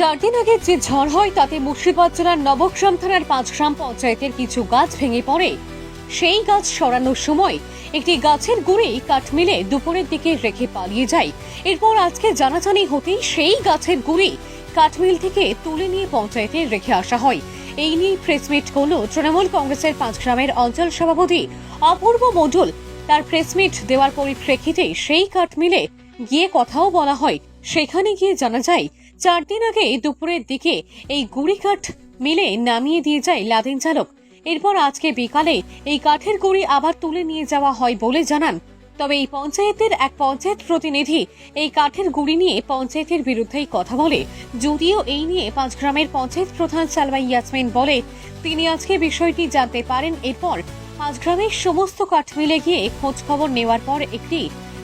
চার দিন আগে যে ঝড় হয়, তাতে মুর্শিদাবাদ জেলার নবগ্রাম থানার পাঁচগ্রাম পঞ্চায়েতের কিছু গাছ ভেঙে পড়ে। সেই গাছ সরানোর সময় একটি গাছের গুঁড়ি কাঠমিলে দুপুরের দিকে রেখে পালিয়ে যায়। এরপর আজকে জানাজানি হতেই সেই গাছের গুঁড়ি কাঠমিল থেকে তুলে নিয়ে পঞ্চায়েতে রেখে আসা হয়। এই নিয়ে প্রেসমিট করল তৃণমূল কংগ্রেসের পাঁচগ্রামের অঞ্চল সভাপতি অপূর্ব মণ্ডল। তার প্রেসমিট দেওয়ার পরিপ্রেক্ষিতে সেই কাঠমিলে গিয়ে কথাও বলা হয়। সেখানে গিয়ে জানা যায় চার দিন আগে দুপুরের দিকে এই গুড়ি কাঠ মিলে নামিয়ে দিয়ে যায় লাদেন চালক। এরপর আজকে বিকালে এই কাঠের গুড়ি আবার তুলে নিয়ে যাওয়া হয় বলে জানান। তবে এই পঞ্চায়েতের এক পঞ্চায়েত প্রতিনিধি এই কাঠের গুড়ি নিয়ে পঞ্চায়েতের বিরুদ্ধেই কথা বলে। যদিও এই নিয়ে পাঁচ গ্রামের পঞ্চায়েত প্রধান সালমাই ইয়াসমিন বলে, তিনি আজকে বিষয়টি জানতে পারেন। এরপর পাঁচগ্রামের সমস্ত কাঠমিলে গিয়ে খোঁজ খবর নেওয়ার পর একটি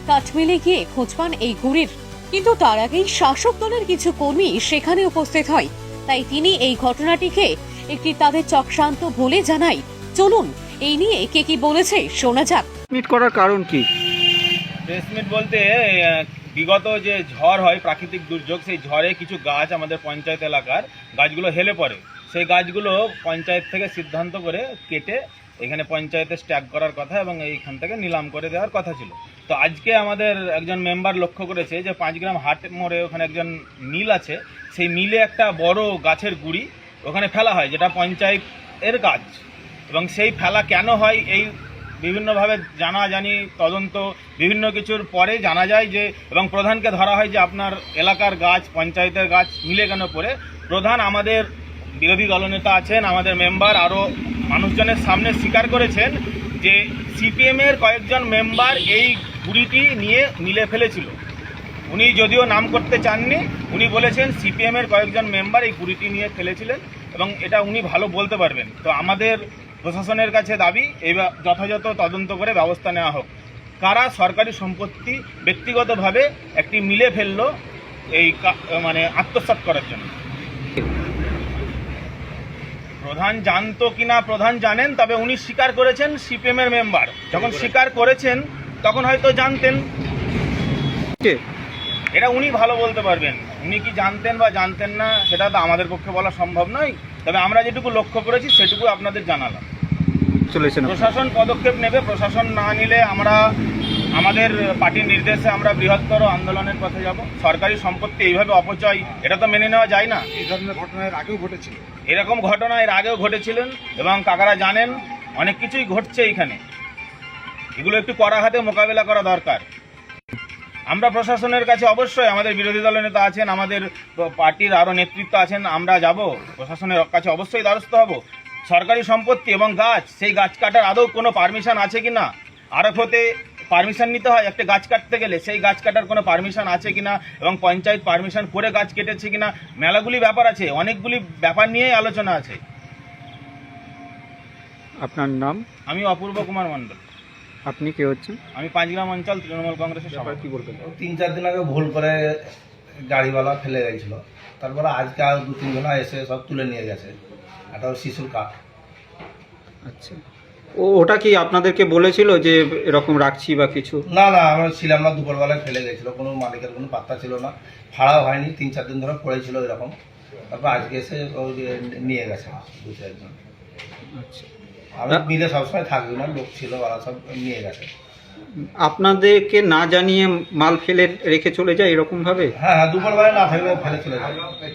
কাঠমিলে গিয়ে খোঁজ পান এই গুড়ির। কিন্তু তার আগেই শাসক দলের কিছু কর্মী সেখানে উপস্থিত হয়। তাই তিনি এই ঘটনাটিকে একটি তাদের চক্রান্ত বলে জানাই। চলুন এই নিয়ে কে কি বলেছে শোনা যাক। মিট করার কারণ কি? প্রেস মিট বলতে বিগত যে ঝড় হয় প্রাকৃতিক দুর্যোগ সেই ঝড়ে কিছু গাছ আমাদের পঞ্চায়েত এলাকার গাছগুলো হেলে পড়ে। সেই গাছগুলো পঞ্চায়েত থেকে সিদ্ধান্ত করে কেটে এখানে পঞ্চায়েতে স্ট্যাগ করার কথা এবং এইখান থেকে নিলাম করে দেওয়ার কথা ছিল। তো আজকে আমাদের একজন মেম্বার লক্ষ্য করেছে যে পাঁচ গ্রাম হাট মোড়ে ওখানে একজন মিল আছে, সেই মিলে একটা বড় গাছের গুড়ি ওখানে ফেলা হয়, যেটা পঞ্চায়েতের গাছ এবং সেই ফেলা কেন হয় এই বিভিন্নভাবে জানা জানি তদন্ত, বিভিন্ন কিছুর পরে জানা যায় যে, এবং প্রধানকে ধরা হয় যে আপনার এলাকার গাছ, পঞ্চায়েতের গাছ মিলে কেন পড়ে। প্রধান আমাদের বিরোধী দলনেতা আছেন, আমাদের মেম্বার আরও মানুষজনের সামনে স্বীকার করেছেন যে, সিপিএমের কয়েকজন মেম্বার এই গুড়িটি নিয়ে মিলে ফেলেছিল। উনি যদিও নাম করতে চাননি, উনি বলেছেন সিপিএমের কয়েকজন মেম্বার এই কুড়িটি নিয়ে ফেলেছিলেন এবং এটা উনি ভালো বলতে পারবেন। তো আমাদের প্রশাসনের কাছে দাবি এবার যথাযথ তদন্ত করে ব্যবস্থা নেওয়া হোক। কারা সরকারি সম্পত্তি ব্যক্তিগতভাবে একটি মিলে ফেলল এই মানে আত্মসাৎ করার জন্য? প্রধান জানতো কিনা, প্রধান জানেন, তবে উনি স্বীকার করেছেন সিপিএমের মেম্বার। যখন স্বীকার করেছেন তখন হয়তো জানতেন। কে? এটা উনি ভালো বলতে পারবেন। উনি কি জানতেন বা জানতেন না সেটা তো আমাদের পক্ষে বলা সম্ভব নয়। তবে আমরা যেটুকু লক্ষ্য করেছি সেটুকু আপনাদের জানালাম। চলেছেন প্রশাসন পদক্ষেপ নেবে প্রশাসন না নিলে আমরা আমাদের পার্টির নির্দেশে আমরা বৃহত্তর আন্দোলনের পথে যাব। সরকারি সম্পত্তি এইভাবে অপচয় এটা তো মেনে নেওয়া যায় না। এই ধরনের ঘটনা এর আগেও ঘটেছিল। এরকম ঘটনা এর আগেও ঘটেছিলেন এবং কাকারা জানেন অনেক কিছুই ঘটছে এইখানে এগুলো একটু কড়া হাতে মোকাবেলা করা দরকার। আমরা প্রশাসনের কাছে অবশ্যই আমাদের বিরোধী দলের নেতা আছেন আমাদের পার্টির আরও নেতৃত্ব আছেন আমরা যাব প্রশাসনের কাছে অবশ্যই দ্বারস্থ হব। সরকারি সম্পত্তি এবং গাছ সেই গাছ কাটার আদৌ কোনো পারমিশন আছে কি না আরফ হতে পারমিশন নিতে হয় একটা গাছ কাটতে গেলে সেই গাছ কাটার কোনো পারমিশন আছে কিনা? এবং পঞ্চায়েত পারমিশন করে গাছ কেটেছে কিনা? মেলাগুলি ব্যাপার আছে অনেকগুলি ব্যাপার নিয়েই আলোচনা আছে। আপনার নাম? আমি অপূর্ব কুমার মণ্ডল। আপনি কে হচ্ছেন? আমি পাঁচগ্রাম অঞ্চল তৃণমূল কংগ্রেসের সভাপতি। বলবেন? তিন চার দিন আগে ভুল করে গাড়িওয়ালা ফেলে গেছিল। তারপরে আজকে আর দু তিন জনা এসে সব তুলে নিয়ে গেছে। একটা শিশুর কাঠ। আচ্ছা। ও ওটা কি আপনাদেরকে বলেছিল যে এরকম রাখছি বা কিছু? না না আমরা ছিলাম না দুপুরবেলায় ফেলে গেছিল। কোনো মালিকের কোনো পাত্তা ছিল না। ফাড়াও হয়নি তিন চার দিন ধরে পড়েছিল এরকম। তারপর আজকে এসে ওই যে নিয়ে গেছে দু চারজন। আচ্ছা। আমি মিলে সবসময় থাকবি না লোক ছিল ওরা সব নিয়ে গেছে। আপনাদেরকে না জানিয়ে মাল ফেলে রেখে চলে যায় এরকম ভাবে? হ্যাঁ হ্যাঁ না থাকলে ফেলে চলে যায়।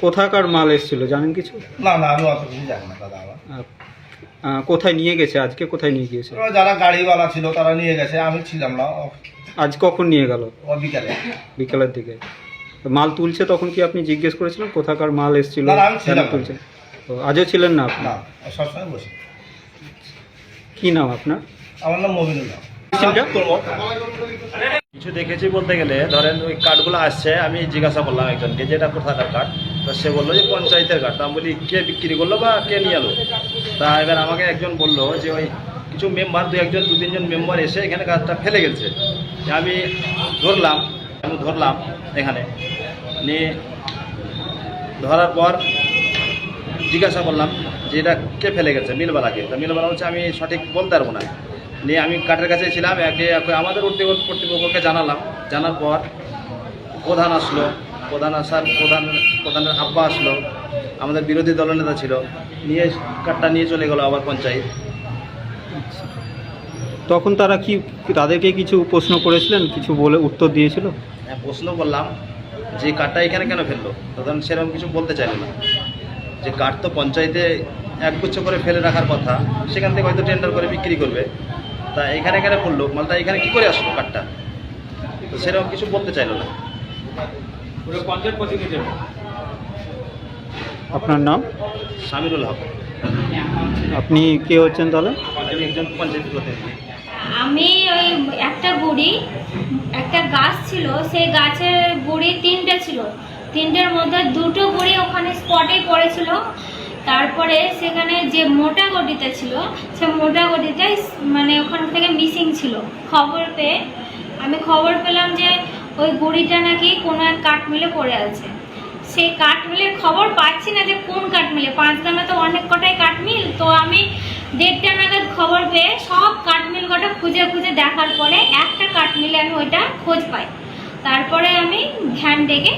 কোথাকার মাল এসেছিল জানেন কিছু? না না আমি অত কিছু জানি না দাদা আমার। আহ, আহ, কোথায় নিয়ে গেছে? আজকে কোথায় নিয়ে গিয়েছে? যারা গাড়িওয়ালা ছিল তারা নিয়ে গেছে আমি ছিলাম না। ও- আজ কখন নিয়ে গেল? ও বিকালে। বিকেলের দিকে। মাল তুলছে তখন কি আপনি জিজ্ঞেস করেছিলেন কোথাকার মাল এসেছিল? না, না, আমি কেন না। তুলছে। তো আজও ছিলেন না আপনি? না সবসময় বসি। কি নাম আপনার? আমার নাম মবিনুল কিছু দেখেছি বলতে গেলে ধরেন ওই কার্ডগুলো আসছে আমি জিজ্ঞাসা করলাম একজনকে যে এটা কোথাকার কার্ড? তো সে বলল যে পঞ্চায়েতের কার্ড। তা আমি বলি কে বিক্রি করল বা কে নিয়ে এলো? তা এবার আমাকে একজন বলল যে ওই কিছু মেম্বার দু একজন দু তিনজন মেম্বার এসে এখানে কার্ডটা ফেলে গেছে। আমি ধরলাম আমি ধরলাম এখানে। নিয়ে ধরার পর জিজ্ঞাসা করলাম যে এটা কে ফেলে গেছে মিলবালাকে। তা মিলবালা হচ্ছে আমি সঠিক বলতে পারব না। নিয়ে আমি কাঠের কাছে ছিলাম একে একে আমাদের কর্তৃপক্ষ কর্তৃপক্ষকে জানালাম। জানার পর প্রধান আসলো প্রধান আসার প্রধান প্রধানের আব্বা আসলো আমাদের বিরোধী দলনেতা ছিল নিয়ে কার্ডটা নিয়ে চলে গেলো আবার পঞ্চায়েত। তখন তারা কি তাদেরকে কিছু প্রশ্ন করেছিলেন? কিছু বলে উত্তর দিয়েছিল? হ্যাঁ প্রশ্ন করলাম যে কার্ডটা এখানে কেন ফেলল? তখন সেরকম কিছু বলতে চাইলো না। যে কার্ড তো পঞ্চায়েতে একগুচ্ছ করে ফেলে রাখার কথা সেখান থেকে হয়তো টেন্ডার করে বিক্রি করবে। তা এখানে এখানে পড়ল মালটা এখানে কি করে আসলো কার্ডটা তো সেরকম কিছু বলতে চাইলো না। আপনার নাম? সামিরুল হক। আপনি কে হচ্ছেন তাহলে? আমি একজন পঞ্চায়েত প্রতিনিধি। আমি ওই একটা গুড়ি একটা গাছ ছিল সেই গাছের গুড়ি তিনটে ছিল। তিনটের মধ্যে দুটো গুড়ি ওখানে স্পটে পড়েছিল। তারপরে সেখানে যে মোটা গডিতে ছিল, সে মোটা গডিতে মানে ওখান থেকে মিসিং ছিল। খবর পেয়ে আমি খবর পেলাম যে ওই গুড়িটা নাকি কোনো এক কাঠমিলে পড়ে আছে। সেই কাঠমিলের খবর পাচ্ছি না যে কোন কাঠমিলে। পাঁচগ্রামে তো অনেক কটাই কাঠমিল, তো আমি দেড়টা নাগাদ খবর পেয়ে সব কাঠমিল কটা খুঁজে খুঁজে দেখার পরে একটা কাঠমিলে আমি ওইটা খোঁজ পাই। তারপরে আমি ধ্যান ডেকে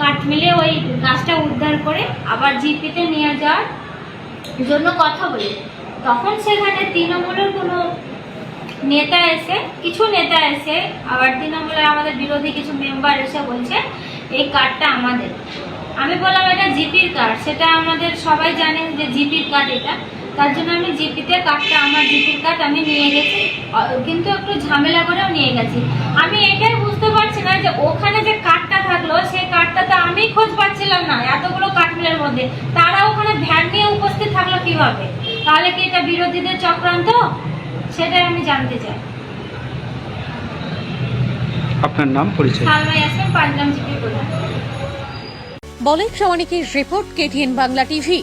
কাঠমিলে ওই গাছটা উদ্ধার করে আবার জিপিতে নিয়ে যাওয়ার জন্য কথা বলি। তখন সেখানে তৃণমূলের কোনো নেতা এসে, কিছু নেতা এসে, আবার তৃণমূলের আমাদের বিরোধী কিছু মেম্বার এসে বলছে, এই কার্ডটা আমাদের। আমি বললাম, এটা জিপির কার্ড সেটা আমাদের সবাই জানেন যে জিপির কার্ড এটা। তার জন্য আমি জিপিতে কার্ডটা আমার জিপির কার্ড আমি নিয়ে গেছি। কিন্তু একটু ঝামেলা করেও নিয়ে গেছি। আমি এটাই বুঝতে পারছি না যে ওখানে যে কার্ডটা থাকল সেই কার্ডটা তো আমি খোঁজ পাচ্ছিলাম না এতগুলো কাঠমিলের মধ্যে। তারা ওখানে ভ্যান নিয়ে উপস্থিত থাকল কীভাবে? তাহলে কি এটা বিরোধীদের চক্রান্ত? সেটাই আমি জানতে চাই। আপনার নাম পরিচয়? সালমা ইয়াসমিন পাঁচগ্রাম জিপির প্রধান বলেন সমানিকের রিপোর্ট কেটিএন বাংলা টিভি।